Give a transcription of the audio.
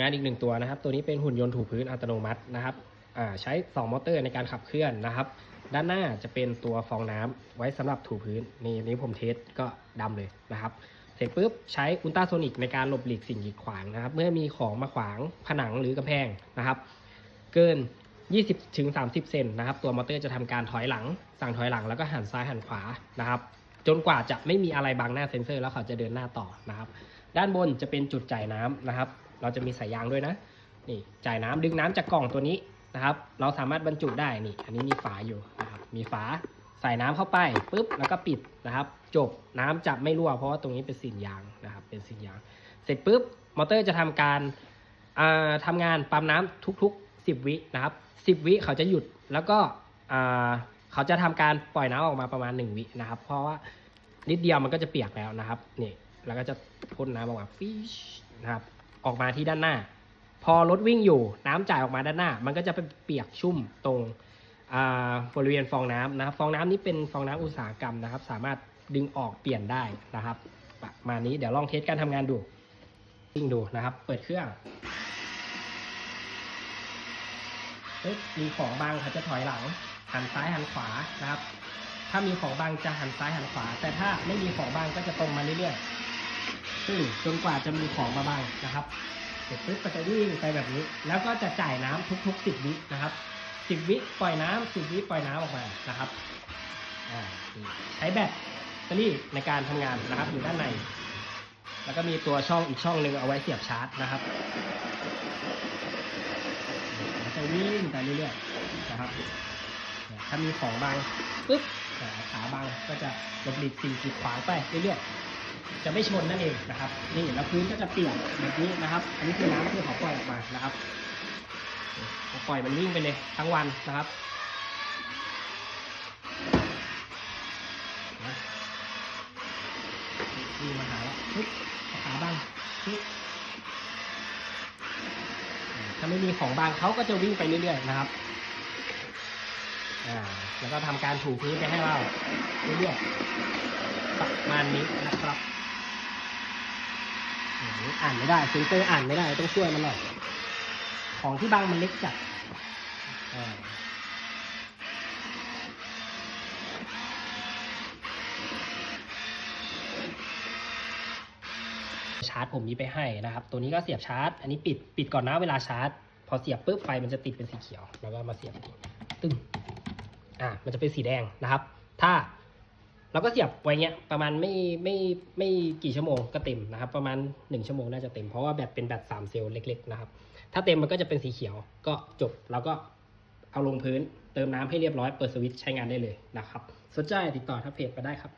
งานอีกหนึ่งตัวนะครับ ตัวนี้เป็นหุ่นยนต์ถูพื้นอัตโนมัตินะครับใช้ 2 มอเตอร์ในการขับเคลื่อนนะครับ ด้านหน้าจะเป็นตัวฟองน้ำไว้สำหรับถูพื้นนี่นี้ผมเทสก็ดำเลยนะครับเสร็จปุ๊บใช้อุลตราโซนิกในการหลบหลีกสิ่งกีดขวางนะครับ เมื่อมีของมาขวางผนังหรือกำแพงนะครับ เกิน 20ถึง30 เซนนะครับ ตัวมอเตอร์จะทำการถอยหลัง สั่งถอยหลังแล้วก็หันซ้ายหันขวานะครับ จนกว่าจะไม่มีอะไรบังหน้าเซ็นเซอร์ แล้วเขาจะเดินหน้าต่อนะครับ ด้านบนจะเป็นจุดจ่ายน้ำนะครับ เราจะมีสายยางด้วยนะนี่จ่ายน้ำดึงน้ำจากกล่องตัวนี้นะครับ เราสามารถบรรจุได้นี่ อันนี้มีฝาอยู่นะครับมีฝาใส่น้ำเข้าไปปุ๊บแล้วก็ปิดนะครับ จบน้ำจะไม่รั่วเพราะว่าตรงนี้เป็นสินยางนะครับ เป็นสินยาง เสร็จปุ๊บมอเตอร์จะทำการอ่าทำงานปั๊มน้ำทุกๆ 10 วินะครับ 10 วิเขาจะหยุดแล้วก็เขาจะทำการปล่อยน้ำออกมาประมาณ 1 วินะครับ เพราะว่านิดเดียวมันก็จะเปียกแล้วนะครับนี่แล้วก็จะพ่นน้ำออกมาฟิชนะครับ ออกมาที่ด้านหน้า พอรถวิ่งอยู่น้ำจ่ายออกมาด้านหน้า มันก็จะไปเปียกชุ่มตรงบริเวณฟองน้ำนะครับ ฟองน้ำนี้เป็นฟองน้ำอุตสาหกรรมนะครับ สามารถดึงออกเปลี่ยนได้นะครับประมาณนี้เดี๋ยวลองเทสการทำงานดูวิ่งดูนะครับ เปิดเครื่องมีของบางเขาจะถอยหลังหันซ้ายหันขวานะครับ ถ้ามีของบางจะหันซ้ายหันขวา แต่ถ้าไม่มีของบางก็จะตรงมาเรื่อยๆ ซึ่งจนกว่าจะมีของมาบางนะครับ เสร็จปุ๊บก็จะวิ่งไปแบบนี้ แล้วก็จะจ่ายน้ำทุกๆ 10 วินะครับ 10 วิปล่อยน้ำ10 วิปล่อยน้ำออกมานะครับใช้แบตเตอรี่ในการทำงานนะครับอยู่ด้านใน แล้วก็มีตัวช่องอีกช่องหนึ่งเอาไว้เสียบชาร์จนะครับจะวิ่งไปเรื่อยๆนะครับ ถ้ามีของบางปุ๊บขาบางก็จะหลบหลีกสิ่งกีดขวางไปเรื่อยๆ จะไม่ชนนั่นเองนะครับนี่แล้วพื้นก็จะเปียกแบบนี้นะครับ อันนี้คือน้ำที่เขาปล่อยออกมานะครับเขาปล่อยมันวิ่งไปเลยทั้งวันนะครับนะวิ่มาหาแล้วปึ๊บขาบ้างปึ๊บถ้าไม่มีของบางเขาก็จะวิ่งไปเรื่อยๆนะครับ อ่า แล้วก็ทำการถูพื้นไปให้เราเรื่อยๆประมาณนี้นะครับอ่านไม่ได้ซิงเตอร์อ่านไม่ได้ต้องช่วยมันหน่อย ของที่บางมันเล็กจัดชาร์จผมมีไปให้นะครับ ตัวนี้ก็เสียบชาร์จ อันนี้ปิดปิดก่อนนะเวลาชาร์จ พอเสียบปุ๊บไฟมันจะติดเป็นสีเขียว แล้วก็มาเสียบตึ้ง อ่ามันจะเป็นสีแดงนะครับ ถ้าเราก็เสียบไว้เงี้ยประมาณไม่ไม่ไม่กี่ชั่วโมงก็เต็มนะครับ ประมาณ 1 ชั่วโมงน่าจะเต็มเพราะว่าแบตเป็นแบต3เซลล์เล็กๆนะครับ ถ้าเต็มมันก็จะเป็นสีเขียวก็จบแล้วก็เอาลงพื้นเติมน้ำให้เรียบร้อยเปิดสวิตช์ใช้งานได้เลยนะครับ สนใจติดต่อทัพเพจมาได้ครับ